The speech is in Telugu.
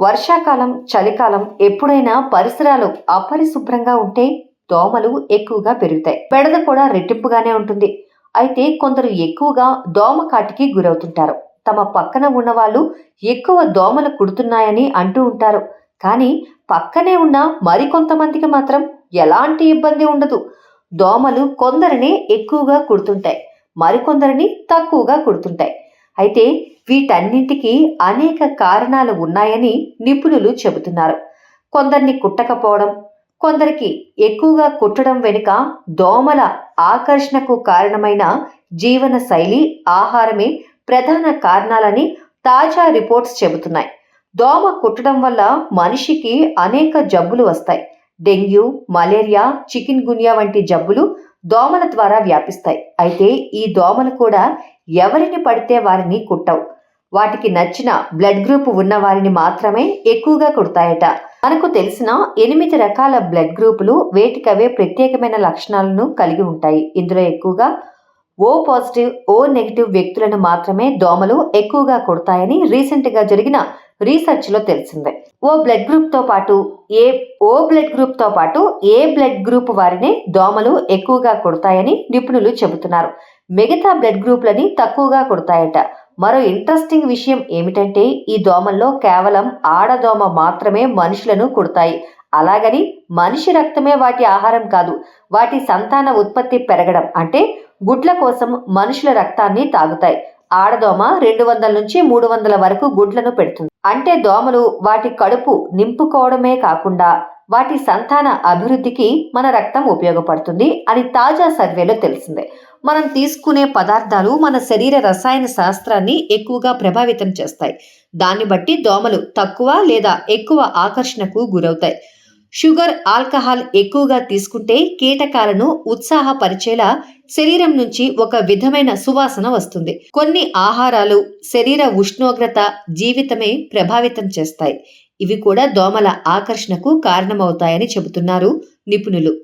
వర్షాకాలం చలికాలం ఎప్పుడైనా పరిసరాలు అపరిశుభ్రంగా ఉంటే దోమలు ఎక్కువగా పెరుగుతాయి. బెడద కూడా రెట్టింపుగానే ఉంటుంది. అయితే కొందరు ఎక్కువగా దోమ కాటికి గురవుతుంటారు. తమ పక్కన ఉన్న వాళ్ళు ఎక్కువ దోమలు కుడుతున్నాయని అంటూ ఉంటారు. కానీ పక్కనే ఉన్న మరికొంతమందికి మాత్రం ఎలాంటి ఇబ్బంది ఉండదు. దోమలు కొందరిని ఎక్కువగా కుడుతుంటాయి. మరికొందరిని తక్కువగా కుడుతుంటాయి. అయితే వీటన్నింటికి అనేక కారణాలు ఉన్నాయని నిపుణులు చెబుతున్నారు. కొందరిని కుట్టకపోవడం కొందరికి ఎక్కువగా కుట్టడం వెనుక దోమల ఆకర్షణకు కారణమైన జీవన శైలి ఆహారమే ప్రధాన కారణాలని తాజా రిపోర్ట్స్ చెబుతున్నాయి. దోమ కుట్టడం వల్ల మనిషికి అనేక జబ్బులు వస్తాయి. డెంగ్యూ మలేరియా చికెన్ గున్యా వంటి జబ్బులు దోమల ద్వారా వ్యాపిస్తాయి. అయితే ఈ దోమలు కూడా ఎవరిని పడితే వారిని కుట్టవు. వాటికి నచ్చిన బ్లడ్ గ్రూప్ ఉన్న వారిని మాత్రమే ఎక్కువగా కుడతాయట. మనకు తెలిసిన ఎనిమిది రకాల బ్లడ్ గ్రూపులు వేటికవే ప్రత్యేకమైన లక్షణాలను కలిగి ఉంటాయి. ఇందులో ఎక్కువగా ఓ పాజిటివ్ ఓ నెగిటివ్ వ్యక్తులను మాత్రమే దోమలు ఎక్కువగా కుడతాయని రీసెంట్గా జరిగిన రీసెర్చ్లో తెలిసిందే. ఓ బ్లడ్ గ్రూప్తో పాటు ఏ ఓ బ్లడ్ గ్రూప్తో పాటు ఏ బ్లడ్ గ్రూప్ వారిని దోమలు ఎక్కువగా కుడతాయని నిపుణులు చెబుతున్నారు. మిగతా బ్లడ్ గ్రూప్లని తక్కువగా కుడతాయట. మరో ఇంట్రెస్టింగ్ విషయం ఏమిటంటే ఈ దోమల్లో కేవలం ఆడదోమ మాత్రమే మనుషులను కుడతాయి. అలాగని మనిషి రక్తమే వాటి ఆహారం కాదు వాటి సంతాన ఉత్పత్తి పెరగడం అంటే గుడ్ల కోసం మనుషుల రక్తాన్ని తాగుతాయి. ఆడదోమ రెండు వందల నుంచి మూడు వందల వరకు గుడ్లను పెడుతుంది. అంటే దోమలు వాటి కడుపు నింపుకోవడమే కాకుండా వాటి సంతాన అభివృద్ధికి మన రక్తం ఉపయోగపడుతుంది అని తాజా సర్వేలో తెలిసిందే. మనం తీసుకునే పదార్థాలు మన శరీర రసాయన శాస్త్రాన్ని ఎక్కువగా ప్రభావితం చేస్తాయి. దాన్ని బట్టి దోమలు తక్కువ లేదా ఎక్కువ ఆకర్షణకు గురవుతాయి. షుగర్ ఆల్కహాల్ ఎక్కువగా తీసుకుంటే కీటకాలను ఉత్సాహపరిచేలా శరీరం నుంచి ఒక విధమైన సువాసన వస్తుంది. కొన్ని ఆహారాలు శరీర ఉష్ణోగ్రత జీవితమే ప్రభావితం చేస్తాయి. ఇవి కూడా దోమల ఆకర్షణకు కారణమవుతాయని చెబుతున్నారు నిపుణులు.